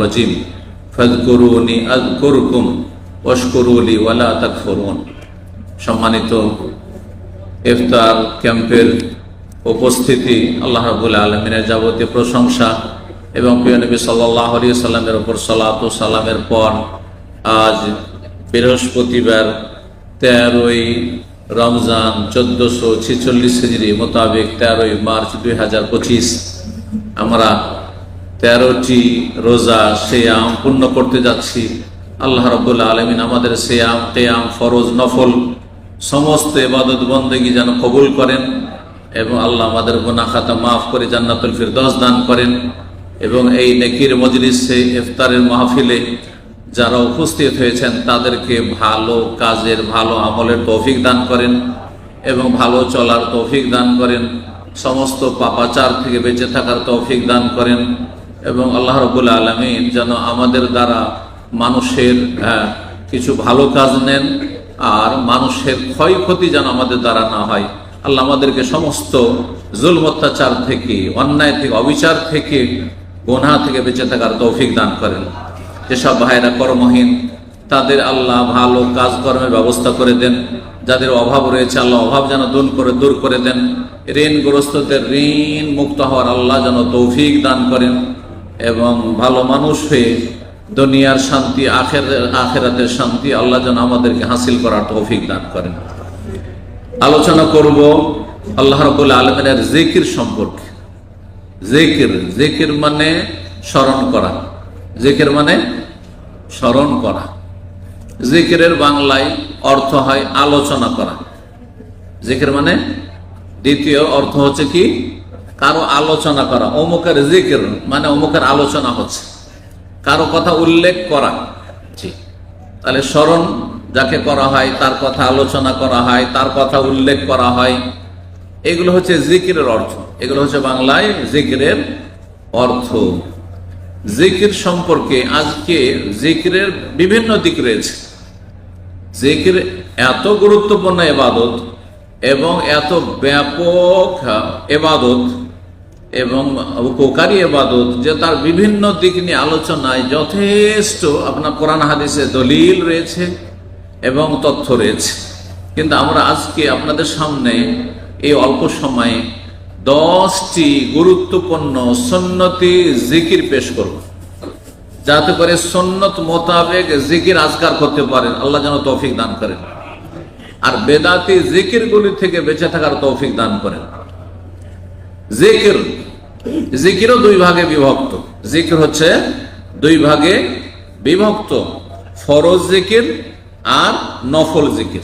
রাজিম। ফজকুরুনি আজকুরকুম ওশকুরুলি ওয়ালা তাকফুরুন। সম্মানিত ইফতার ক্যাম্পের উপস্থিতি, আল্লাহ রাবুল আলমিনের যাবতীয় প্রশংসা এবং প্রিয় নবী সাল্লাহ আলী সাল্লামের ওপর সালাত সালামের পর আজ বৃহস্পতিবার তেরোই রমজান চোদ্দশো ছেচল্লিশ হিজড়ি মোতাবেক তেরোই মার্চ দুই হাজার পঁচিশ আমরা তেরোটি রোজা সেয়াম পূর্ণ করতে যাচ্ছি। আল্লাহ রবুল্লা আলমিন আমাদের সেয়াম কেয়াম ফরজ, নফল সমস্ত এবাদত বন্দেগী যেন কবুল করেন এবং আল্লাহ আমাদের গুনা খাতা মাফ করে জান্নাতুল ফিরদৌস দান করেন এবং এই নেকির মজলিসে ইফতারের মাহফিলে যারা উপস্থিত হয়েছেন তাদেরকে ভালো কাজের, ভালো আমলের তৌফিক দান করেন এবং ভালো চলার তৌফিক দান করেন। সমস্ত পাপাচার থেকে বেঁচে থাকার তৌফিক দান করেন। এবং আল্লাহ রবুল্লা আলমিন যেন আমাদের দ্বারা মানুষের আহ, কিছু ভালো কাজ নেন আর মানুষের ক্ষয়ক্ষতি যেন আমাদের দ্বারা না হয়। আল্লাহ আমাদেরকে সমস্ত জুল অত্যাচার থেকে অন্যায় থেকে অবিচার থেকে গোনা থেকে বেঁচে থাকার তৌফিক দান করেন। যেসব ভাইরা কর্মহীন তাদের আল্লাহ ভালো কাজকর্মের ব্যবস্থা করে দেন। যাদের অভাব রয়েছে আল্লাহ অভাব যেন দূর করে দূর করে দেন। ঋণগ্রস্তদের ঋণ মুক্ত হওয়ার আল্লাহ যেন তৌফিক দান করেন। এবং ভালো মানুষ হয়ে দুনিয়ার শান্তি, আখের আখেরাতের শান্তি আল্লাহ যেন আমাদেরকে হাসিল করার তৌফিক দান করেন। আলোচনা করব আল্লাহ রবুল্লা আলমিনের জেকির সম্পর্কে। জেকির জেকির মানে স্মরণ করা। জেকের মানে স্মরণ করা। জিকিরের বাংলায় অর্থ হয় আলোচনা করা। জেকের মানে দ্বিতীয় অর্থ হচ্ছে কি? কারও আলোচনা করা, অমুকের জিকির মানে অমুকের আলোচনা হচ্ছে। কারও কথা উল্লেখ করা। তাহলে স্মরণ যাকে করা হয়, তার কথা আলোচনা করা হয়, তার কথা উল্লেখ করা হয়। এগুলো হচ্ছে জিকিরের অর্থ। এগুলো হচ্ছে বাংলায় জিকিরের অর্থ। জিকির সম্পর্কে আজকে জিকিরের বিভিন্ন দিক রয়েছে। জিকির এত গুরুত্বপূর্ণ এবাদত এবং এত ব্যাপক এবাদত এবং উপকারী এবাদত যে তার বিভিন্ন দিক নিয়ে আলোচনায় যথেষ্ট আপনার কোরআন হাদিসে দলিল রয়েছে এবং তথ্য রয়েছে। কিন্তু আমরা আজকে আপনাদের সামনে এই অল্প সময়ে দশটি গুরুত্বপূর্ণ সন্নতি জিকির পেশ করব। যাতে করে সন্নত মোতাবেক জিকির আজকার করতে পারেন। আল্লাহ যেন তৌফিক দান করেন। আর বেদাতি জিকির গুলি থেকে বেঁচে থাকার তৌফিক দান করেন। জিকির। জিকিরও দুই ভাগে বিভক্ত। জিকির হচ্ছে দুই ভাগে বিভক্ত। ফরজ জিকির আর নফল জিকির।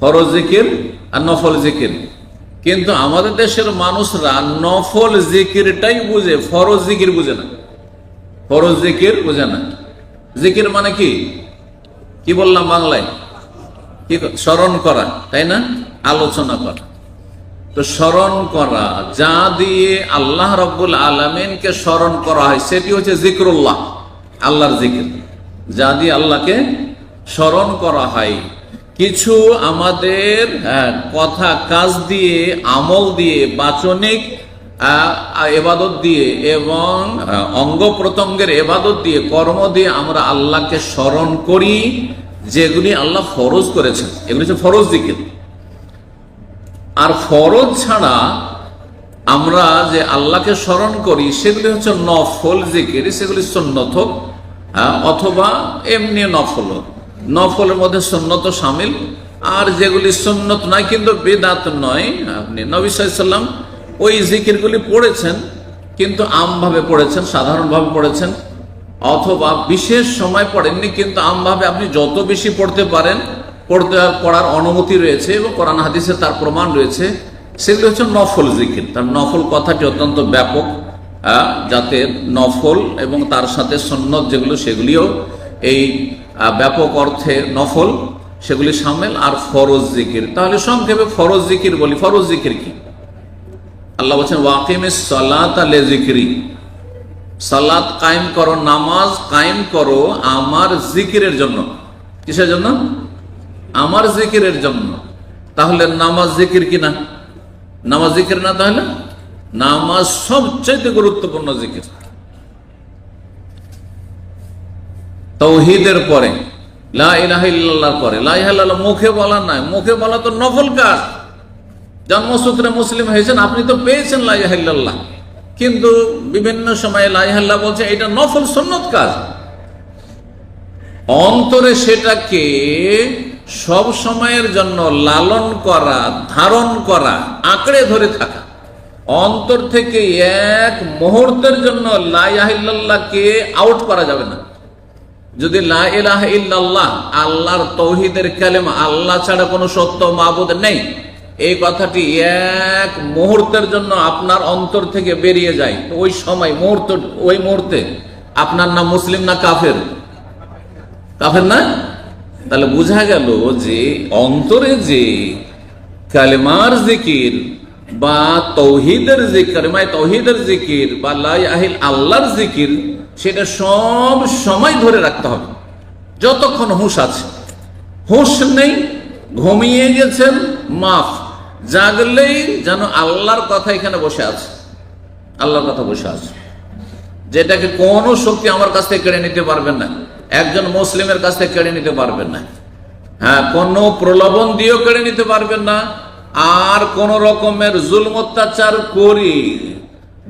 ফরজ জিকির আর নফল জিকির। কিন্তু আমাদের দেশের মানুষরা নফল জিকিরটাই বুঝে, ফরজ জিকির বুঝে না। ফরজ জিকির বুঝে না। জিকির মানে কি? কি বললাম বাংলায়? কি স্মরণ করা, তাই না? আলোচনা করা। তো স্মরণ করা, যা দিয়ে আল্লাহ রব্বুল আলমিনকে স্মরণ করা হয়, সেটি হচ্ছে জিক্রুল্লাহ, আল্লাহর জিকির। যা দিয়ে আল্লাহকে স্মরণ করা হয়। কিছু আমাদের কথা, কাজ দিয়ে, আমল দিয়ে, বাচনিক এবাদত দিয়ে এবং অঙ্গ প্রত্যঙ্গের এবাদত দিয়ে, কর্ম দিয়ে আমরা আল্লাহকে স্মরণ করি, যেগুলি আল্লাহ ফরজ করেছেন। এগুলি হচ্ছে ফরজ দিকে আর ফরজ ছাড়া আমরা যে আল্লাহকে স্মরণ করি সেগুলি হচ্ছে নফল জিকির সেগুলি সন্ন্যত হোক, আহ, অথবা এমনি নফল হোক। নফলের মধ্যে সন্ন্যত সামিল আর যেগুলি সন্ন্যত নয় কিন্তু বেদাত নয় আপনি নবী সাল্লাম ওই জিকিরগুলি পড়েছেন কিন্তু আমভাবে পড়েছেন সাধারণভাবে পড়েছেন অথবা বিশেষ সময় পড়েননি কিন্তু আমভাবে আপনি যত বেশি পড়তে পারেন পড়তে পড়ার অনুমতি রয়েছে এবং কোরআন হাদিসে তার প্রমাণ রয়েছে। সেগুলি হচ্ছে নফল জিকির। তার নফল কথাটি অত্যন্ত ব্যাপক যাতে নফল এবং তার সাথে সন্ন্যত যেগুলো, সেগুলিও এই ব্যাপক অর্থে নফল, সেগুলি সামিল আর ফরজ জিকির। তাহলে সংক্ষেপে ফরজ জিকির বলি। ফরজ জিকির কি? আল্লাহ বলছেন, ওয়াকিম সালাত আলে জিকিরি। সালাত কায়েম করো, নামাজ কায়েম করো আমার জিকিরের জন্য। কিসের জন্য? আমার জিকিরের জন্য। তাহলে নামাজ জিকির কি না নামাজ জিকির না তাহলে? নামাজ সবচাইতে গুরুত্বপূর্ণ জিকির। তৌহিদের পরে, লা পরে মুখে বলা নাই। মুখে বলা তো নফল কাজ। জন্মসূত্রে মুসলিম হয়েছেন, আপনি তো পেয়েছেন লা ইলাহা কিন্তু বিভিন্ন সময়ে লা ইলাহা ইল্লাল্লাহ বলছে, এটা নফল সুন্নত কাজ। অন্তরে সেটাকে সব সময়ের জন্য লালন করা, ধারণ করা, আঁকড়ে ধরে থাকা। অন্তর থেকে এক মুহূর্তের জন্য লাইল্লাহকে আউট করা যাবে না। যদি লা ইলাহা ইল্লাল্লাহ, আল্লাহর তৌহিদের কালেম, আল্লাহ ছাড়া কোনো সত্য মাবুদ নেই, এই কথাটি এক মুহূর্তের জন্য আপনার অন্তর থেকে বেরিয়ে যায়। ওই সময়, মুহূর্ত, ওই মুহূর্তে আপনার নাম মুসলিম না কাফের? কাফের না? তাহলে বোঝা গেল যে অন্তরে যে কালেমার জিকির বা তৌহিদের জিকির মানে তৌহিদের জিকির বা আহিল আল্লাহর জিকির, সেটা সব সময় ধরে রাখতে হবে। যতক্ষণ হুঁশ আছে। হুঁশ নেই, ঘুমিয়ে গেছেন, মাফ। জাগলেই যেন আল্লাহর কথা এখানে বসে আছে। আল্লাহর কথা বসে আছে। যেটাকে কোনো শক্তি আমার কাছ থেকে কেড়ে নিতে পারবেন না। একজন মুসলিমের কাছ থেকে কেড়ে নিতে পারবেন না। হ্যাঁ কোনো প্রলোভন দিয়েও কেড়ে নিতে পারবেন না। আর কোন রকমের জুলম, অত্যাচার করে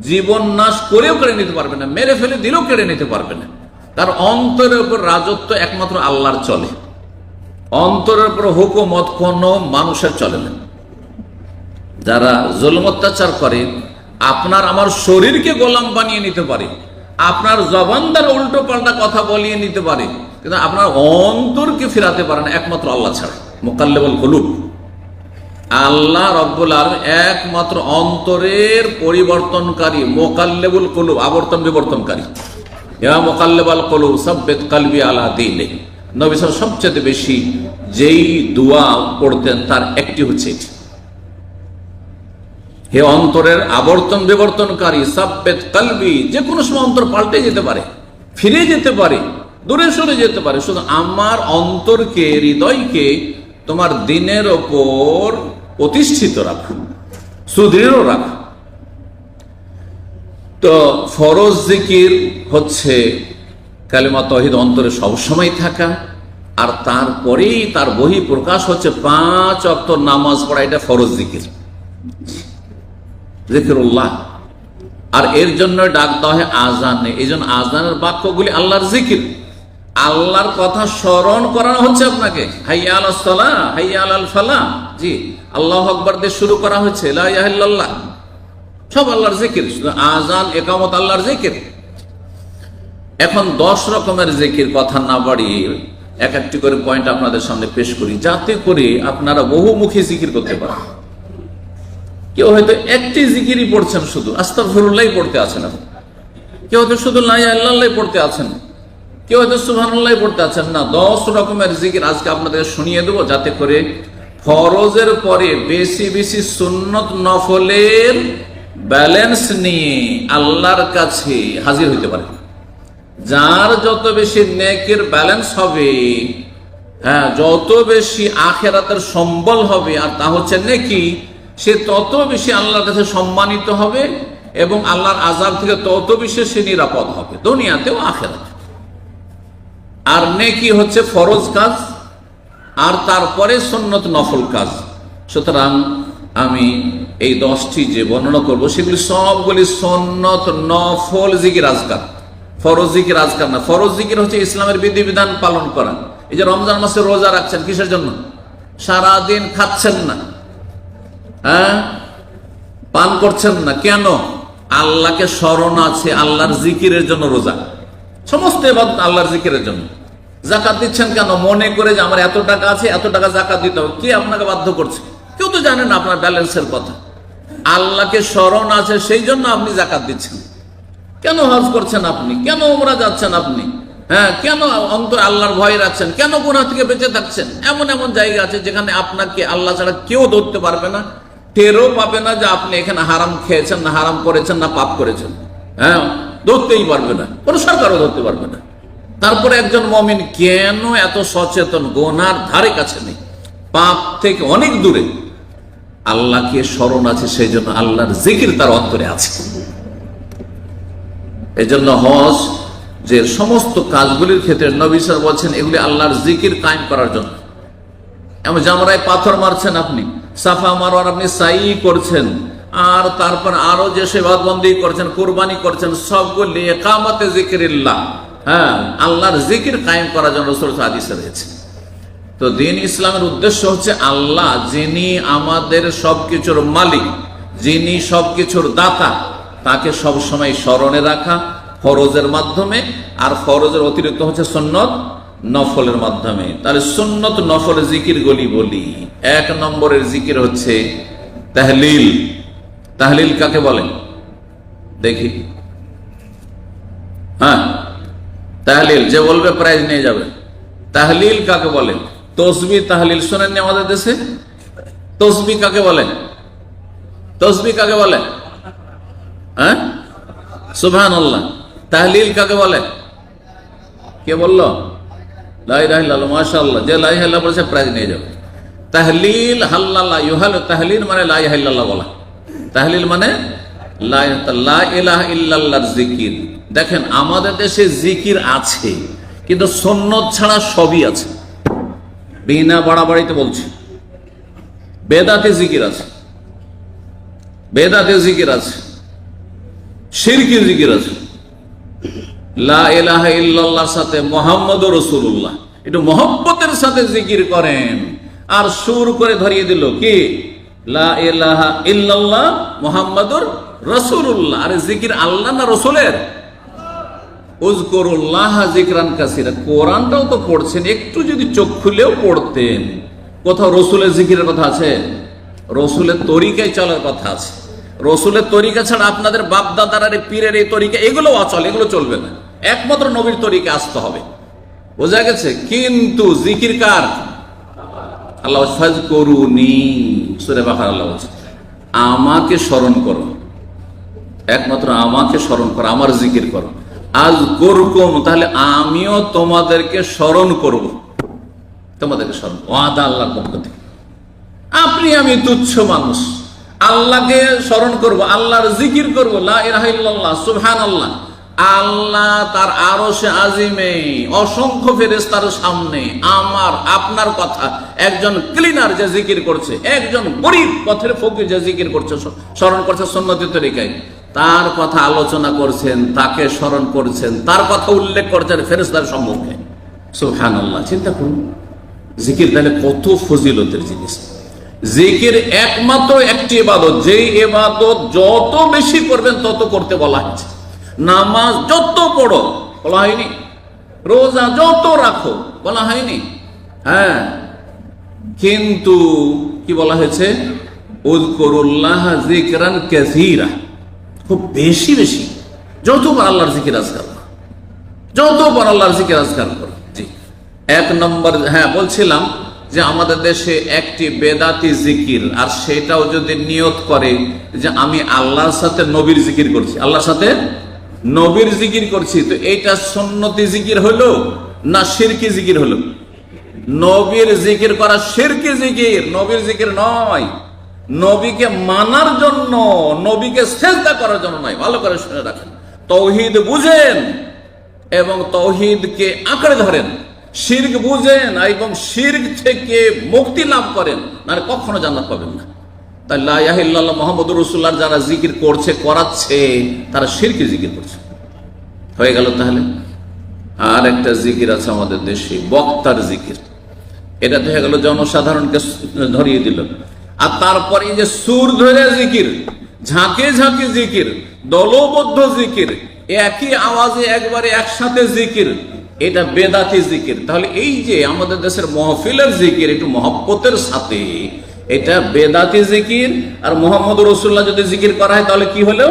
জীবন নাশ করেও কেড়ে নিতে পারবে না, মেরে ফেলে দিলেও কেড়ে নিতে পারবেন না। তার অন্তরের উপর রাজত্ব একমাত্র আল্লাহর চলে। অন্তরের উপর হুকুমত কোনো মানুষের চলে না। যারা জুলম, অত্যাচার করে, আপনার আমার শরীরকে গোলাম বানিয়ে নিতে পারে। আপনার জবান দ্বারা উল্টো পাল্টা কথা বলিয়ে নিতে পারে, কিন্তু আপনার অন্তরকে ফেরাতে পারে না, একমাত্র আল্লাহ ছাড়া। মোকাল্লেবল হলুক আল্লাহ রব্বুল আলম একমাত্র অন্তরের পরিবর্তনকারী, মোকাল্লেবুল কলুব, আবর্তন বিবর্তনকারী। ইয়া মোকাল্লেবাল কলুব সব্বেদ কালবি আলা দিলে নবী সাহেব সবচেয়ে বেশি যেই দোয়া পড়তেন, তার একটি হচ্ছে হে অন্তরের আবর্তন বিবর্তনকারী, সাব্বেত কালবি যে কোনো সময় অন্তর পাল্টে যেতে পারে, ফিরে যেতে পারে, দূরে সরে যেতে পারে। শুধু আমার অন্তরকে, হৃদয়কে তোমার দিনের ওপর প্রতিষ্ঠিত রাখো, সুদৃঢ় রাখো। তো ফরজ জিকির হচ্ছে কালিমা তহিদ অন্তরে সবসময় থাকা, আর তারপরেই তার বহি প্রকাশ হচ্ছে পাঁচ অক্ত নামাজ পড়া, এটা ফরজ জিকির। জিকিরুল্লাহ। আর এর জন্য ডাক দেওয়া হয় আজানে। এই জন্য আজানের বাক্যগুলি আল্লাহর জিকির। আল্লাহর কথা স্মরণ করানো হচ্ছে আপনাকে। আল্লাহ আকবর দিয়ে শুরু করা হয়েছে সব আল্লাহর জিকির। শুধু আজান, একামত আল্লাহর জিকির। এখন দশ রকমের জিকির কথা না বাড়িয়ে এক একটি করে পয়েন্ট আপনাদের সামনে পেশ করি। যাতে করে আপনারা বহুমুখী জিকির করতে পারেন। কেউ হয়তো একটি জিকিরই পড়ছেন শুধু আস্তা ফিরুল্লাহ পড়তে আছেন এখন কেউ হয়তো শুধু লাই পড়তে আছেন। কেউ হয়তো সুবহানাল্লাহ পড়তে আছেন। না, দশ রকমের জিকির আজকে আপনাদের শুনিয়ে দেবো যাতে করে ফরজের পরে বেশি বেশি সুন্নত নফলের ব্যালেন্স নিয়ে আল্লাহর কাছে হাজির হইতে পারে। যার যত বেশি নেকের ব্যালেন্স হবে হ্যাঁ যত বেশি আখেরাতের সম্বল হবে, আর তা হচ্ছে নেকি সে তত বেশি আল্লাহর কাছে সম্মানিত হবে এবং আল্লাহর আজাব থেকে তত বেশি সে নিরাপদ হবে, দুনিয়াতেও আখেরাতে। আর নেকি হচ্ছে ফরজ কাজ, আর তারপরে সন্ন্যত নফল কাজ। সুতরাং আমি এই দশটি যে বর্ণনা করব, সেগুলি সবগুলি সন্ন্যত নফল জিকির আজকার। ফরজ জিকির আজকার না, ফরজ জিকির হচ্ছে ইসলামের বিধিবিধান পালন করা। এই যে রমজান মাসে রোজা রাখছেন, কিসের জন্য? সারাদিন খাচ্ছেন না। হ্যাঁ? পান করছেন না, কেন? আল্লাহকে স্মরণ আছে, আল্লাহর জিকিরের জন্য রোজা। সমস্ত এবার আল্লাহর জিকিরের জন্য। জাকাত দিচ্ছেন কেন? মনে করে যে আমার এত টাকা আছে, এত টাকা জাকাত দিতে হবে। কে আপনাকে বাধ্য করছে? কেউ তো জানে না আপনার ব্যালেন্সের কথা। আল্লাহকে স্মরণ আছে, সেই জন্য আপনি জাকাত দিচ্ছেন। কেন হজ করছেন আপনি? কেন ওমরা যাচ্ছেন আপনি? হ্যাঁ কেন অন্তর আল্লাহর ভয় রাখছেন? কেন গুণা থেকে বেঁচে থাকছেন? এমন এমন জায়গা আছে যেখানে আপনাকে আল্লাহ ছাড়া কেউ ধরতে পারবে না। টেরও পাবে না যে আপনি এখানে হারাম খেয়েছেন না, হারাম করেছেন না, পাপ করেছেন। হ্যাঁ? ধরতেই পারবে না। কোনো সরকারও ধরতে পারবে না। তারপরে একজন মমিন কেন এত সচেতন? গোনার ধারে কাছে নেই। পাপ থেকে অনেক দূরে। আল্লাহকে স্মরণ আছে সেই জন্য আল্লাহর জিকির তার অন্তরে আছে। এজন্য হজ, যে সমস্ত কাজগুলির ক্ষেত্রে নবী স্যার বলছেন, এগুলি আল্লাহর জিকির কায়েম করার জন্য। এমন জামরায় পাথর মারছেন আপনি। সাফা মারোয়ার আপনি সাই করছেন, আর তারপর আরও যে সেবাদবন্দি করছেন, কোরবানি করছেন, সবগুলি একামতে জিকিরিল্লাহ। হ্যাঁ আল্লাহর জিকির কায়েম করার জন্য রসুল হাদিসে রয়েছে। তো দিন ইসলামের উদ্দেশ্য হচ্ছে আল্লাহ, যিনি আমাদের সবকিছুর মালিক, যিনি সবকিছুর দাতা, তাকে সবসময় স্মরণে রাখা ফরজের মাধ্যমে, আর ফরজের অতিরিক্ত হচ্ছে সন্ন্যত নফলের মাধ্যমে। তাহলে সুন্নত নফল জিকির গলি বলি। এক নম্বরের জিকির হচ্ছে তাহলিল। তাহলিল কাকে বলেন দেখি। হ্যাঁ। তাহলিল, যে বলবে প্রাইজ নিয়ে যাবে। তাহলিল কাকে বলে? তসবি তাহলিল শোনেননি আমাদের দেশে? তসবি কাকে বলে? তসবি কাকে বলে? হ্যাঁ? সুবহান আল্লাহ তাহলিল কাকে বলে? কে বলল? তাহলিল তাহলিল মানে তাহলিল মানে জিকির দেখেন, আমাদের দেশে জিকির আছে, কিন্তু সন্ন্যত ছাড়া সবই আছে। বিনা বাড়াবাড়িতে বলছি। বেদাতে জিকির আছে। বেদাতে জিকির আছে। শিরকি জিকির আছে। সাথে মোহাম্মদ একটু সাথে জিকির করেন। আর সুর করে ধরিয়ে মোহাম্মদুর আরে জিকির আল্লাহ না রসুলের? জিকরান কাসিরা। কোরআনটাও তো পড়ছেন, একটু যদি চোখ খুলেও পড়তেন। কোথাও রসুলের জিকিরের কথা আছে? রসুলের তরিকায় চলার কথা আছে। রসুলের তরিকা ছাড়া আপনাদের বাপ দাদার পীরের এই তরিকা এগুলো অচল, এগুলো চলবে না। একমাত্র নবীর তরিকে আসতে হবে। বোঝা গেছে? কিন্তু জিকির কার? আল্লাহ আল্লাহ আমাকে স্মরণ করো। একমাত্র আমাকে স্মরণ করো, আমার জিকির করো। আজ করকম তাহলে আমিও তোমাদেরকে স্মরণ করব। তোমাদেরকে স্মরণ, ওয়াদা আল্লাহর পক্ষ থেকে। আপনি আমি তুচ্ছ মানুষ। আল্লাহকে স্মরণ করব, আল্লাহর জিকির করব লাহ সুবহান আল্লাহ আল্লাহ তার আরও সে আজিমে, অসংখ্য ফেরেস তার সামনে আমার, আপনার কথা। একজন ক্লিনার যে জিকির করছে, একজন গরিব পথের ফকির যে জিকির করছে স্মরণ করছে সন্ন্যতি তরিকায়। তার কথা আলোচনা করছেন, তাকে স্মরণ করছেন, তার কথা উল্লেখ করছেন ফেরেস্তার সম্মুখে। সুবহান আল্লাহ চিন্তা করুন। জিকির তাহলে কত ফজিলতের জিনিস। জিকির একমাত্র একটি এবাদত যেই এবাদত যত বেশি করবেন তত করতে বলা হয়েছে। নামাজ যত পড়ো, বলা হয়নি। রোজা যত রাখো, বলা হয়নি। হ্যাঁ। কিন্তু কি বলা হয়েছে? খুব বেশি বেশি। যতবার আল্লাহর জিকির আজকার করো। যতবার আল্লাহর জিকির আজকার করো। জি। এক নম্বর হ্যাঁ বলছিলাম যে আমাদের দেশে একটি বেদাতি জিকির, আর সেটাও যদি নিয়ত করে যে আমি আল্লাহর সাথে নবীর জিকির করছি। আল্লাহর সাথে নবীর জিকির করছি, তো এইটা সন্নতি জিকির হলো না শিরকি জিকির হলো? নবীর জিকির করা শিরকি জিকির, নবীর জিকির নয়। নবীকে মানার জন্য, নবীকে শ্রেষ্ঠা করার জন্য নয়, ভালো করে শুনে রাখেন। তৌহিদ বুঝেন এবং তৌহিদকে আঁকড়ে ধরেন। শির্ক বুঝেন এবং শির্ক থেকে মুক্তি লাভ করেন, নাহলে কখনো জান্নাত পাবেন না। তাই লাহিল্লাহ যারা জিকির করছে, করাচ্ছে, তারা শিরকে জিকির করছে। হয়ে গেল তাহলে? আর একটা জিকির আছে আমাদের দেশে, বক্তার জিকির। এটা হয়ে গেল, জনসাধারণকে ধরিয়ে দিল। আর তারপরে যে সুর ধরে জিকির, ঝাঁকে ঝাঁকে জিকির, দলবদ্ধ জিকির, একই আওয়াজে একবারে একসাথে জিকির, এটা বেদাতি জিকির। তাহলে এই যে আমাদের দেশের মহফিলের জিকির, একটু মহব্বতের সাথে এটা বেদাতি জিকির আর মোহাম্মদ রসুল্লাহ যদি জিকির করা হয়, তাহলে কি হলো?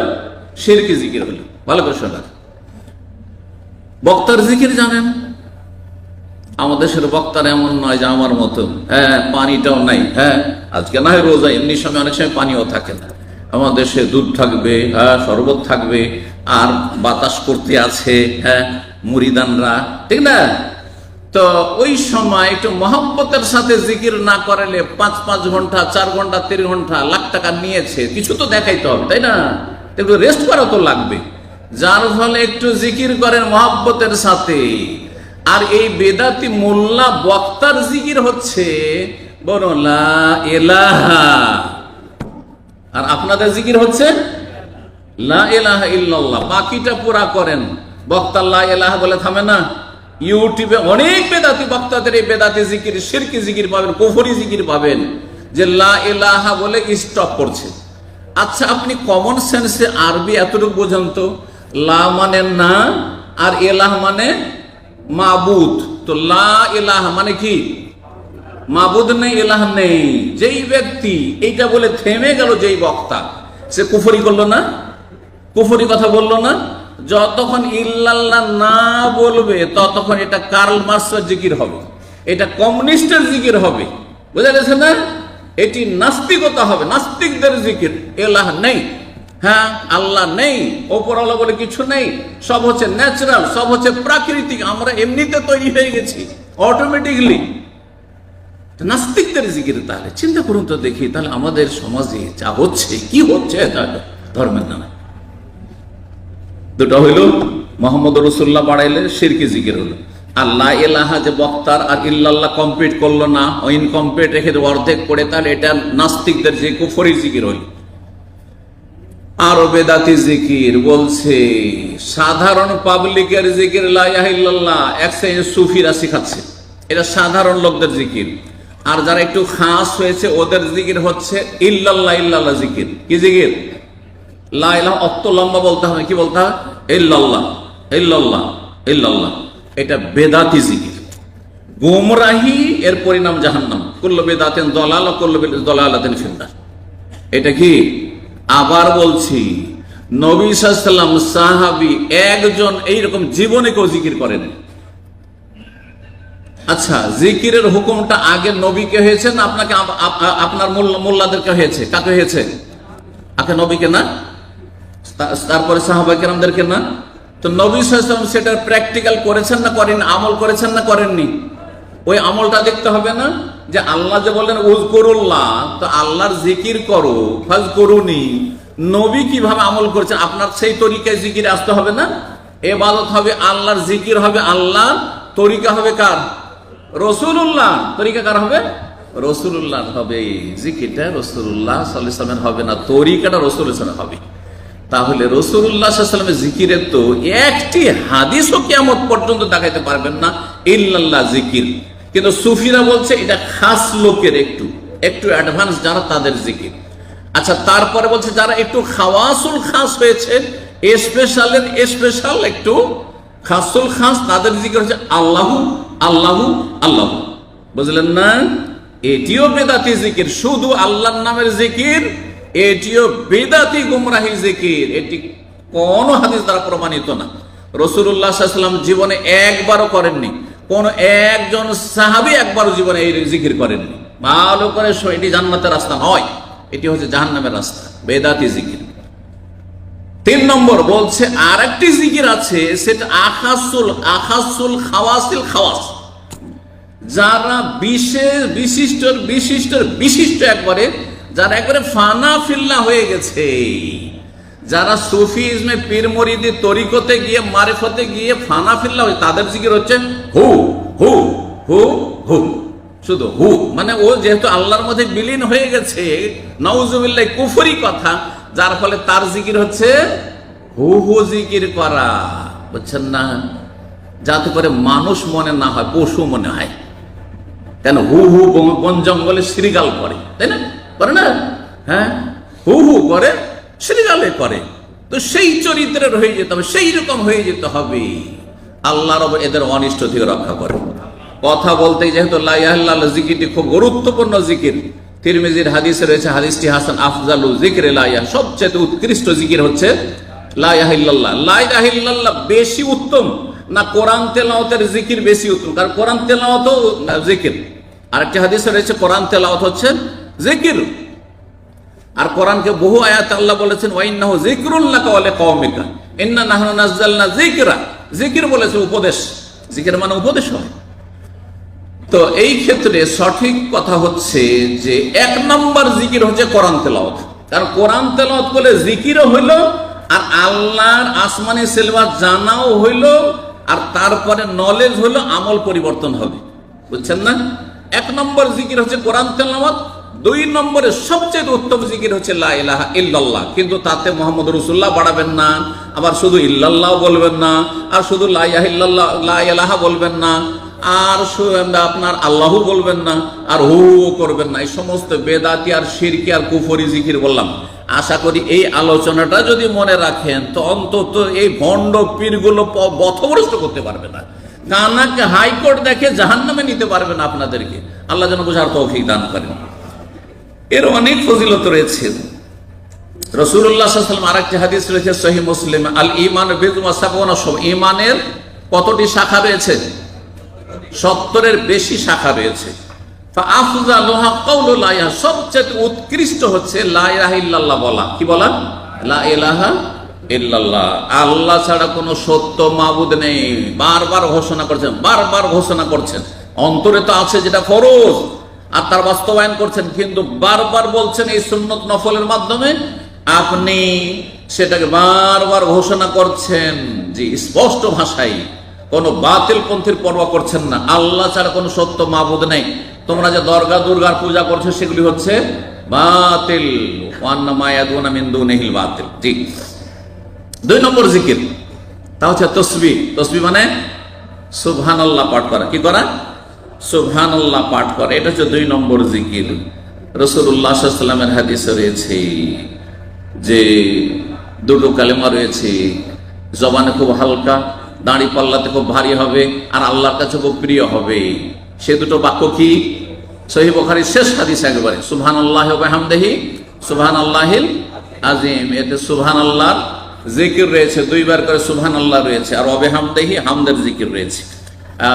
শিরকি জিকির হলো। ভালো করে শোনা বক্তার জিকির জানেন? আমাদের দেশের বক্তার এমন নয় যে আমার মতো। হ্যাঁ পানিটাও নাই। হ্যাঁ আজকে না হয় রোজা, এমনি সময় অনেক সময় পানিও থাকে না। আমাদের দেশে দুধ থাকবে হ্যাঁ শরবত থাকবে, আর বাতাস করতে আছে হ্যাঁ মুড়িদানরা ঠিক না? তো ওই সময় একটু মহব্বতের সাথে জিকির না করালে পাঁচ পাঁচ ঘণ্টা, চার ঘণ্টা, তিন ঘণ্টা লাখ টাকা নিয়েছে, কিছু তো দেখাইতে হবে, তাই না? একটু রেস্ট করা তো লাগবে। যার ফলে একটু জিকির করেন মহাব্বতের সাথে। আর এই বেদাতি মোল্লা বক্তার জিকির হচ্ছে বরলা এলাহা আর আপনাদের জিকির হচ্ছে, লা এলাহা ইল্লাল্লাহ। বাকিটা পুরা করেন। বক্তা লা এলাহা বলে থামে না। ইউটিউবে অনেক বেদাতি বক্তাদের এই বেদাতি জিকির শিরকি জিকির পাবেন, কুফরি জিকির পাবেন, যে লা এলাহা বলে স্টপ করছে। আচ্ছা আপনি কমন সেন্সে আরবি এতটুকু বোঝান তো? লা মানে না, আর এলাহ মানে মাবুদ। তো লা এলাহ মানে কি? মাবুদ নেই এলাহ নেই। যেই ব্যক্তি এইটা বলে থেমে গেল যেই বক্তা, সে কুফরি করল না? কুফরি কথা বলল না? যতক্ষণ ইল্লাল্লাহ না বলবে, ততক্ষণ এটা কার্ল মার্কসের জিকির হবে। এটা কমিউনিস্টের জিকির হবে। বুঝা গেছে না? এটি নাস্তিকতা হবে, নাস্তিকদের জিকির। এলাহ নেই। হ্যাঁ আল্লাহ নেই ওপর আল্লাহ বলে কিছু নেই। সব হচ্ছে ন্যাচারাল, সব হচ্ছে প্রাকৃতিক। আমরা এমনিতে তৈরি হয়ে গেছি অটোমেটিকলি নাস্তিকদের জিকির তাহলে। চিন্তা করুন তো দেখি, তাহলে আমাদের সমাজে যা হচ্ছে, কি হচ্ছে ধর্মের নামে? দুটো হইল, মোহাম্মদ রসুল্লাহ বাড়াইলে সিরকি জিকির হলো। আল্লাহ এলাহা যে বক্তার আর কমপ্লিট করল না ইনকমপ্লিট রেখে অর্ধেক তাহলে এটা নাস্তিকদের যে কুফরি জিকির হইল। আরও বেদাতি জিকির বলছে, সাধারণ পাবলিকের জিকির সুফিরা শিখাচ্ছে। এটা সাধারণ লোকদের জিকির। আর যারা একটু খাস হয়েছে, ওদের জিকির হচ্ছে ইল্লাল্লাহ ইল্লাল্লাহ জিকির। কি জিকির? লাইলাহ অত লম্বা বলতে হবে, কি বলতে হবে? ইল্লাল্লাহ ইল্লাল্লাহ ইল্লাল্লাহ। এটা বেদাতি জিকির। গোমরাহি, এর পরিণাম জাহান্নাম। করল বেদাতেন দলাল করল দলালাতেন ফিন্দার এটা কি? আবার বলছি, নবী সাল্লাম সাহাবি একজন এইরকম জীবনে কেউ জিকির করেন। আচ্ছা জিকিরের হুকুমটা আগে নবীকে হয়েছে না আপনাকে আপ- আপ- আপনার মোল্লা- মোল্লাদেরকে হয়েছে? কাকে হয়েছে? আগে নবীকে না? তারপরে সাহাবাইকেরামদেরকে না, তো নবী সাল্লাম সেটা প্র্যাকটিক্যাল করেছেন না করেন আমল করেছেন না করেননি? ওই আমলটা দেখতে হবে না যে আল্লাহ যে বললেন উজ করুল্লাহ তো আল্লাহর জিকির করো ফাজ করুনি নবী কীভাবে আমল করেছেন, আপনার সেই তরিকায় জিকির আসতে হবে না? এবাদত হবে আল্লাহর জিকির হবে আল্লাহ তরিকা হবে কার? রসুল্লাহ তরিকা কার হবে? রসুল্লাহ হবে। জিকিরটা রসুল্লাহ সাল্লামের হবে না, তরিকাটা রসুল হবে। তাহলে রসুল্লাহামের জিকিরের তো একটি হাদিসও কেমন পর্যন্ত দেখাইতে পারবেন না, ইল্লাল্লাহ জিকির। কিন্তু সুফিরা বলছে এটা খাস লোকের একটু একটু অ্যাডভান্স যারা তাদের জিকির। আচ্ছা তারপরে বলছে যারা একটু খাওয়াসুল খাস হয়েছে স্পেশালের স্পেশাল একটু খাসুল খাস, তাদের জিকির হচ্ছে আল্লাহু আল্লাহু, আল্লাহ। বুঝলেন না? এটিও বেদাতি জিকির, শুধু আল্লাহর নামের জিকির এটিও বেদাতি গুমরাহি জিকির। এটি কোন হাদিস দ্বারা প্রমাণিত না। রসুল্লাহ সাল্লাম জীবনে একবারও করেননি। কোন একজন সাহাবি একবারও জীবনে এই জিকির করেননি। ভালো করে এটি জান্নাতের রাস্তা নয়। এটি হচ্ছে জাহান্নামের রাস্তা, বেদাতি জিকির। তিন নম্বর বলছে আর একটি জিকির আছে, সেটা আখাসুল আখাসুল খাওয়াসিল খাওয়াস। যারা বিশেষ, বিশিষ্ট বিশিষ্ট বিশিষ্ট একবারে যারা একবারে ফানা ফিল্লা হয়ে গেছে, যারা সুফি ইসমে পীর মরিদি তরিকতে গিয়ে, মারেফতে গিয়ে ফানা ফিল্লা হয়ে, তাদের জিকির হচ্ছে হু হু হু হু। শুধু হু মানে ও যেহেতু আল্লাহর মধ্যে বিলীন হয়ে গেছে নওজুবিল্লাহ কুফরি কথা, যার ফলে তার জিকির হচ্ছে হু হু জিকির করা, বুঝছেন না? যাতে করে মানুষ মনে না হয়, পশু মনে হয়। কেন? হু হু বন জঙ্গলে শ্রীগাল করে তাই না? করে না? হ্যাঁ? হু হু করে, শ্রীগালে করে। তো সেই চরিত্রের হয়ে যেতে হবে, সেই রকম হয়ে যেতে হবে। আল্লাহ রব এদের অনিষ্ট থেকে রক্ষা করে। কথা বলতে যেহেতু জিকিরটি খুব গুরুত্বপূর্ণ জিকির। তিরমিজির হাদিসে রয়েছে, হাদিসটি হাসান আফজালু জিকির লাইয়া সবচেয়ে উৎকৃষ্ট জিকির হচ্ছে লাইলাহিল্লাহ লাইলাহিল্লাহ বেশি উত্তম না কোরআন তেলাওতের জিকির বেশি উত্তম? কারণ কোরআন তেলাওয়াত জিকির। আরেকটি হাদিসে রয়েছে, কোরআন তেলাওয়াত হচ্ছে জিকির। আর কোরআনকে বহু আয়াত আল্লাহ বলেছেন, ওয়াইন্নাহু যিকরুল্লাহ ওয়ালি কওমিকা ইন্না নাহনু নাযালনা যিকরা জিকির বলেছে উপদেশ। জিকির মানে উপদেশ হয়। তো এই ক্ষেত্রে সঠিক কথা হচ্ছে যে, এক নম্বর জিকির হচ্ছে কোরআন তেলাওয়াত। কারণ কোরআন তেলাওয়াত করলে জিকিরও হইল, আর আল্লাহর আসমানি সিলেবাস জানাও হইল, আর তারপরে নলেজ হইল, আমল পরিবর্তন হবে। বুঝছেন না? এক নম্বর জিকির হচ্ছে কোরআন তেলাওয়াত দুই নম্বরে সবচেয়ে উত্তম জিকির হচ্ছে ইল্লাল্লাহ। কিন্তু তাতে মোহাম্মদ রসুল্লাহ বাড়াবেন না, আবার শুধু ইল্লাল্লাহ বলবেন না, আর শুধু লা ইলাহা ইল্লাল্লাহ, লা ইলাহা বলবেন না, আর আপনার আল্লাহ বলবেন না, আর হু করবেন না। এই সমস্ত বেদাতি আর শিরকি আর কুফরি জিকির বললাম। আশা করি এই আলোচনাটা যদি মনে রাখেন, তো অন্তত এই ভণ্ড পীরগুলো পথভ্রষ্ট করতে পারবে না। কানাকে হাইকোর্ট দেখে জাহান্নামে নিতে পারবেন আপনাদেরকে। আল্লাহ যেন বোঝার তৌফিক দান করেন। এর অনেক ফজিলত রয়েছে। আরেকটি হাদিস রয়েছে মুসলিম, আল ইমান ইমানের কতটি শাখা রয়েছে? সত্তরের বেশি শাখা রয়েছে। সবচেয়ে উৎকৃষ্ট হচ্ছে বলা। কি বলা? আল্লাহ ছাড়া কোনো সত্য মাবুদ নেই। বারবার ঘোষণা করছেন, বারবার ঘোষণা করছেন। অন্তরে তো আছে যেটা ফরজ। আর তার বাস্তবায়ন করছেন, কিন্তু বারবার বলছেন এই সুন্নত নফলের মাধ্যমে আপনি সেটাকে বারবার ঘোষণা করছেন যে স্পষ্ট ভাষায় কোন বাতিল পন্থীর পরোয়া করছেন না। আল্লাহ ছাড়া কোনো সত্য মাবুদ নেই। তোমরা যে দর্গা, দুর্গার পূজা করছ, সেগুলি হচ্ছে বাতিল। বাতিল। দুই নম্বর জিকির, তা হচ্ছে তসবি। তসবি মানে সুবহানাল্লাহ পাঠ করা। কি করা? সুবহানাল্লাহ পাঠ করে। এটা হচ্ছে দুই নম্বর জিকির। রসুল্লাহ সাল্লামের হাদিসে রয়েছে যে দুটো কালেমা রয়েছে, জবানে খুব হালকা, দাঁড়ি পাল্লাতে খুব ভারী হবে, আর আল্লাহর কাছে খুব প্রিয় হবে। সে দুটো বাক্য কি? সহি বখারির শেষ হাদিস একবারে সুবহান আল্লাহ হামদেহি সুবহান আল্লাহিল আজিম এতে সুবহান আল্লাহর জিকির রয়েছে, দুইবার করে সুবহান আল্লাহ রয়েছে, আর অবে হামদেহি হামদের জিকির রয়েছে।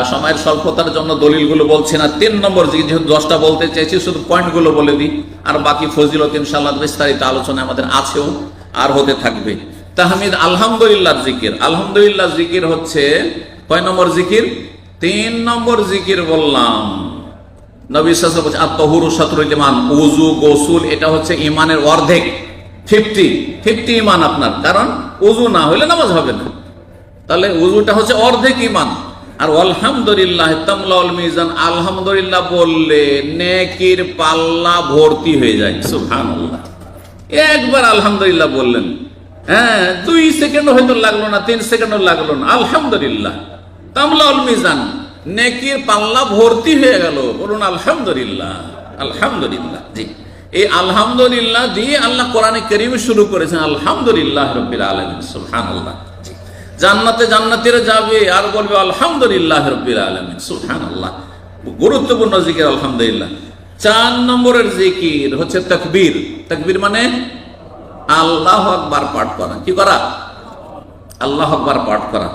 সময়ের স্বল্পতার জন্য দলিলগুলো বলছি না। তিন নম্বর যেহেতু দশটা বলতে চাইছি, শুধু পয়েন্টগুলো বলে দিই। আর বাকি ফজিলত ইনশাল্লাহ বিস্তারিত আলোচনা আমাদের আছেও আর হতে থাকবে। তাহমিদ, আলহামদুলিল্লাহ জিকির। আলহামদুলিল্লাহ জিকির হচ্ছে, কয় নম্বর জিকির? তিন নম্বর জিকির বললাম, নবী সাল্লাল্লাহু আলাইহি ওয়াসাল্লাম আত্মহুরু শাতরুল ইমান উযু, গোসল, এটা হচ্ছে ইমানের অর্ধেক। ফিফটি ফিফটি ইমান আপনার। কারণ উযু না হলে নামাজ হবে না। তাহলে উজুটা হচ্ছে অর্ধেক ইমান আর আলহামদুলিল্লাহ মিজান, আলহামদুলিল্লাহ বললে নেকির পাল্লা ভর্তি হয়ে যায়, সুবহানাল্লাহ। একবার আলহামদুলিল্লাহ বললেন হ্যাঁ দুই সেকেন্ড হয়তো লাগল না, তিন সেকেন্ডও লাগল না, আলহামদুলিল্লাহ। তামলাউল মিজান, নেকির পাল্লা ভর্তি হয়ে গেল, বলুন আলহামদুলিল্লাহ আলহামদুলিল্লাহ, জি। এই আলহামদুলিল্লাহ দিয়ে আল্লাহ কোরআনে করিম শুরু করেছেন, আলহামদুলিল্লাহ রবিল আলমিন, সুবহানাল্লাহ। জি জান্নাতে জান্নাতিরা যাবে আর বলবে, আলহামদুলিল্লাহ রবিল আলমিন। সুবহানাল্লাহ। গুরুত্বপূর্ণ জিকির, আলহামদুলিল্লাহ। চার নম্বরের জিকির হচ্ছে তকবীর। তকবীর মানে আল্লাহ আকবার পাঠ করা। কি করা? আল্লাহ আকবার পাঠ করা।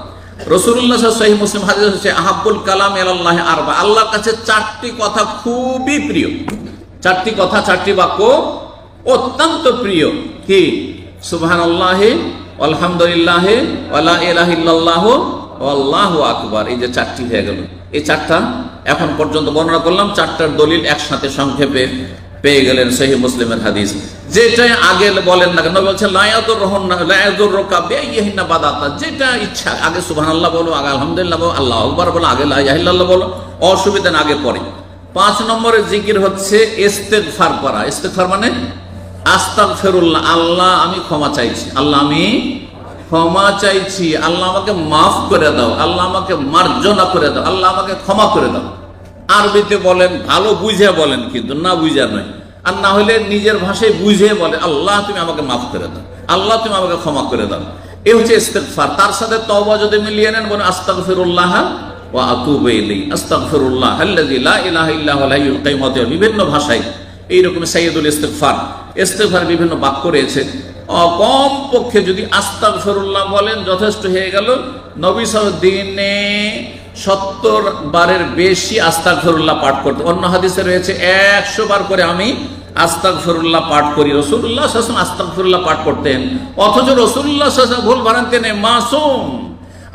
রসুল্লাহ সহি মুসলিম হাদিস হচ্ছে আহাবুল কালাম আল্লাহ আরবা। আল্লাহর কাছে চারটি কথা খুবই প্রিয়। চারটি কথা, চারটি বাক্য অত্যন্ত প্রিয়। কি? সুবহান আল্লাহ আলহামদুলিল্লাহ, ওয়ালা ইলাহা ইল্লাল্লাহ আল্লাহু আকবার। এই যে চারটি হয়ে গেল। এই চারটা এখন পর্যন্ত বর্ণনা করলাম, চারটার দলিল একসাথে সংক্ষেপে পেয়ে গেলেন সহি মুসলিমের হাদিস। যেটাই আগে বলেন না কেন বলছেন লায়াদুর রহন না লায়াদুর রোকা বেইহিনা বাদাতা। যেটা ইচ্ছা, আগে সুবহানাল্লাহ বলো, আগে আলহামদুলিল্লাহ বলো, আল্লাহ আকবার বলো, আগে লা ইলাহা ইল্লাল্লাহ বলো, অসুবিধা না, আগে পরে পাঁচ নম্বরের জিকির হচ্ছে ইস্তেগফার করা। ইস্তেগফার মানে আস্তাগফিরুল্লাহ, আল্লাহ আমি ক্ষমা চাইছি। আল্লাহ আমি ক্ষমা চাইছি। আল্লাহ আমাকে মাফ করে দাও। আল্লাহ আমাকে মার্জনা করে দাও। আল্লাহ আমাকে ক্ষমা করে দাও। আরবিতে বলেন, ভালো বুঝে বলেন, কিন্তু না বুঝা নয়। আর না হলে নিজের ভাষায় বুঝে বলে, আল্লাহ তুমি আমাকে মাফ করে দাও। আল্লাহ তুমি আমাকে ক্ষমা করে দাও। এ হচ্ছে ইস্তেগফার। তার সাথে তওবা যদি মিলিয়ে নেন, বলেন, আস্তাগফিরুল্লাহ ওয়া আতুবু ইলাইহি। আস্তাগফিরুল্লাহ আল্লাযী লা ইলাহা ইল্লা হুয়াল হাইয়ুল বিভিন্ন ভাষায় এইরকম সাইয়্যিদুল ইস্তেগফার। ইস্তেগফার বিভিন্ন বাক্য রয়েছে। কম পক্ষে যদি আস্তাক ফেরুল্লাহ বলেন, যথেষ্ট হয়ে গেল। নবী সাল দিনে সত্তর বারের বেশি আস্তাক ফেরুল্লাহ পাঠ করতে অন্য হাদিসে রয়েছে, একশো বার করে আমি আস্তাক ফেরুল্লাহ পাঠ করি। রসুল্লাহ শাসন আস্তাক ফেরুল্লাহ পাঠ করতেন। অথচ রসুল্লাহ শাসন ভুল নেই মাসুম।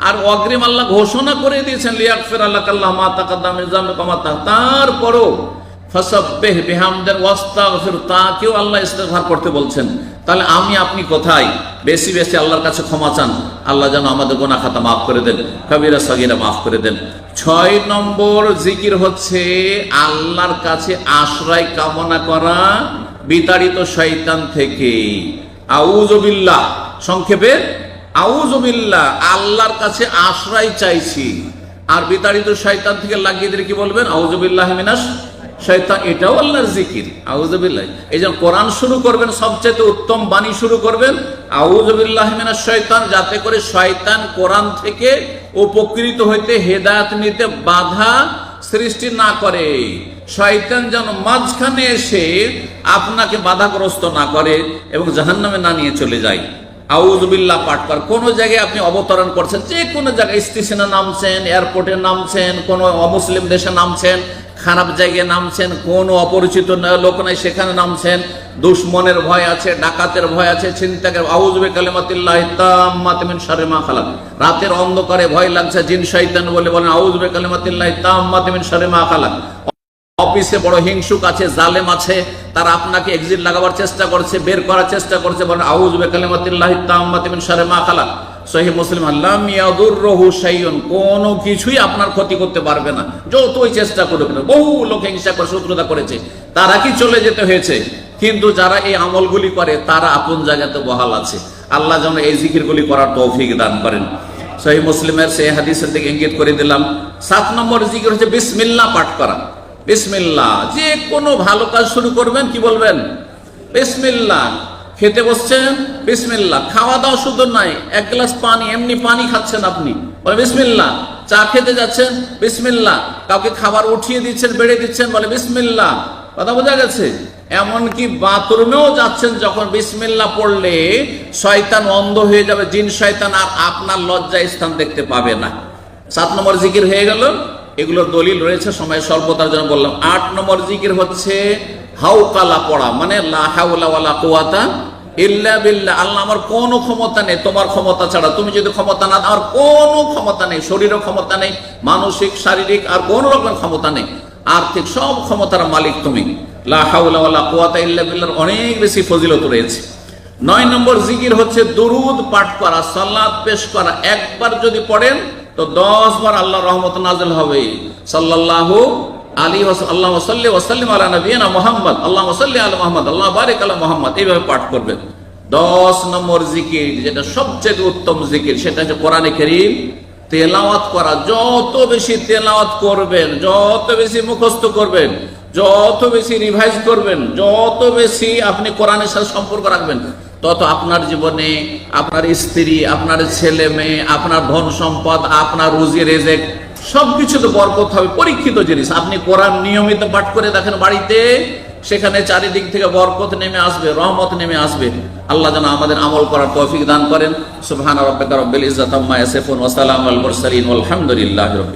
আর অগ্রিম আল্লাহ ঘোষণা করে দিয়েছেন লিয়াক ফের আল্লাহ কাল্লাহ মাতা কামাতা তারপরও ফসব্বেহ বিহামদের তাকেও আল্লাহ ইস্তেগফার করতে বলছেন। তাহলে আমি, আপনি কোথায়? বেশি বেশি আল্লাহর কাছে ক্ষমা চান। আল্লাহ যেন আমাদের গোনা খাতা মাফ করে দেন, কবিরা সগিরা মাফ করে দেন। ছয় নম্বর জিকির হচ্ছে আল্লাহর কাছে আশ্রয় কামনা করা বিতাড়িত শয়তান থেকে। আউজবিল্লাহ সংক্ষেপে আউজবিল্লাহ আল্লাহর কাছে আশ্রয় চাইছি। আর বিতাড়িত শয়তান থেকে লাগিয়ে দিলে কি বলবেন? আউজবিল্লাহ মিনাস শয়তান, এটাও আল্লাহর জিকির। আউজবিল্লাহ এই যে কোরআন শুরু করবেন সবচেয়ে উত্তম বাণী শুরু করবেন আউজবিল্লাহ মিনাস শয়তান, যাতে করে শয়তান কোরআন থেকে উপকৃত হইতে হেদায়ত নিতে বাধা সৃষ্টি না করে। শয়তান যেন মাঝখানে এসে আপনাকে বাধাগ্রস্ত না করে এবং জাহান্নামে না নিয়ে চলে যায়। আউজবিল্লাহ পাঠ কর কোন জায়গায় আপনি অবতরণ করছেন যে কোনো জায়গায় স্টেশনে নামছেন, এয়ারপোর্টে নামছেন, কোন অমুসলিম দেশে নামছেন খারাপ জায়গায় নামছেন, কোন অপরিচিত লোক নাই, সেখানে নামছেন। দুশ্মনের ভয় আছে, ডাকাতের ভয় আছে চিন্তাকে আউজবে কালেমাতিল্লাহ শারিমা খালাক। রাতের অন্ধকারে ভয় লাগছে, জিন, শয়তান বলে বলেন আউজবে কালেমাতিল্লাহ তাম্মাতিমিন শারিমা খালাক। অফিসে বড় হিংসুক আছে, জালেম আছে, তারা আপনাকে এক্সিট লাগাবার চেষ্টা করছে, বের করার চেষ্টা করছে, বলেন আউজ বেকালিমাতিল্লাহ তাম্মাতিমিন শারে মা খালা সহি মুসলিম আল্লাহ ইয়াদুররহু শাইউন কোনো কিছুই আপনার ক্ষতি করতে পারবে না। যতই চেষ্টা করুক না বহু লোক হিংসা করে, শত্রুতা করেছে। তারা কি চলে যেতে হয়েছে? কিন্তু যারা এই আমলগুলি করে, তারা আপন জায়গাতে বহাল আছে। আল্লাহ যেন এই জিকিরগুলি করার তৌফিক দান করেন। সহি মুসলিমের সেই হাদিসের দিকে ইঙ্গিত করে দিলাম। সাত নম্বর জিকির হচ্ছে বিসমিল্লাহ পাঠ করা। বিসমিল্লাহ যে কোনো ভালো কাজ শুরু করবেন, কি বলবেন? বিসমিল্লাহ খেতে বসছেন? বিসমিল্লাহ। খাওয়া দাওয়া শুধু নাই। এক গ্লাস পানি, এমনি পানি খাচ্ছেন আপনি। বলে বিসমিল্লা চা খেতে যাচ্ছেন? বিসমিল্লা কাউকে খাবার উঠিয়ে দিচ্ছেন, বেড়ে দিচ্ছেন? বলে বিসমিল্লা কথা বোঝা গেছে? এমনকি বাথরুমেও যাচ্ছেন যখন বিসমিল্লা পড়লে, শয়তান অন্ধ হয়ে যাবে। জিন, শয়তান আর আপনার লজ্জা স্থান দেখতে পাবে না। সাত নম্বর জিকির হয়ে গেল। এগুলোর দলিল রয়েছে, সময় স্বল্পতার জন্য বললাম। আট নম্বর জিকির হচ্ছে হাউকালা পড়া মানে লা হাওলা ওয়ালা কুওয়াতা ইল্লা বিল্লাহ। আল্লাহ আমার কোনো ক্ষমতা নেই, তোমার ক্ষমতা ছাড়া। তুমি যদি ক্ষমতা না, আমার কোনো ক্ষমতা নেই শরীরের ক্ষমতা নেই, মানসিক, শারীরিক আর কোনো রকমের ক্ষমতা নেই। আর্থিক সব ক্ষমতার মালিক তুমি। লা হাওলা ওয়ালা ইল্লা অনেক বেশি ফজিলত রয়েছে। নয় নম্বর জিকির হচ্ছে দুরুদ পাঠ করা সাল্লাত পেশ করা। একবার যদি পড়েন, তো দশ বার আল্লাহ রহমত নাজল হবে। সাল্লাল্লাহু আলী আল্লাহ সাল্লি ওয়াসাল্লিম আলা নবিয়ানা মোহাম্মদ আল্লাহ সাল্লি আলা মোহাম্মদ, আল্লাহ বারিক আলা মোহাম্মদ, এইভাবে পাঠ করবেন। দশ নম্বর জিকির, যেটা সবচেয়ে উত্তম জিকির, সেটা হচ্ছে কোরআনে করিম। তেলাওয়াত করা, যত বেশি তেলাওয়াত করবেন, যত বেশি মুখস্থ করবেন, যত বেশি রিভাইজ করবেন, যত বেশি আপনি কোরআনের সাথে সম্পর্ক রাখবেন, তত আপনার জীবনে আপনার স্ত্রী, আপনার ছেলে মেয়ে, আপনার ধন সম্পদ, আপনার রুজি, রেজেক সবকিছু তো বরকত হবে, পরীক্ষিত জিনিস। আপনি কোরআন নিয়মিত পাঠ করে দেখেন বাড়িতে, সেখানে চারিদিক থেকে বরকত নেমে আসবে, রহমত নেমে আসবে। আল্লাহ যেন আমাদের আমল করার তৌফিক দান করেন। সুবহান রাব্বিকা রব্বিল ইজ্জাতি আম্মা ইয়াসিফুন ওয়া সালামুল মুরসালিন। ওয়ালহামদুলিল্লাহি রাব্বিল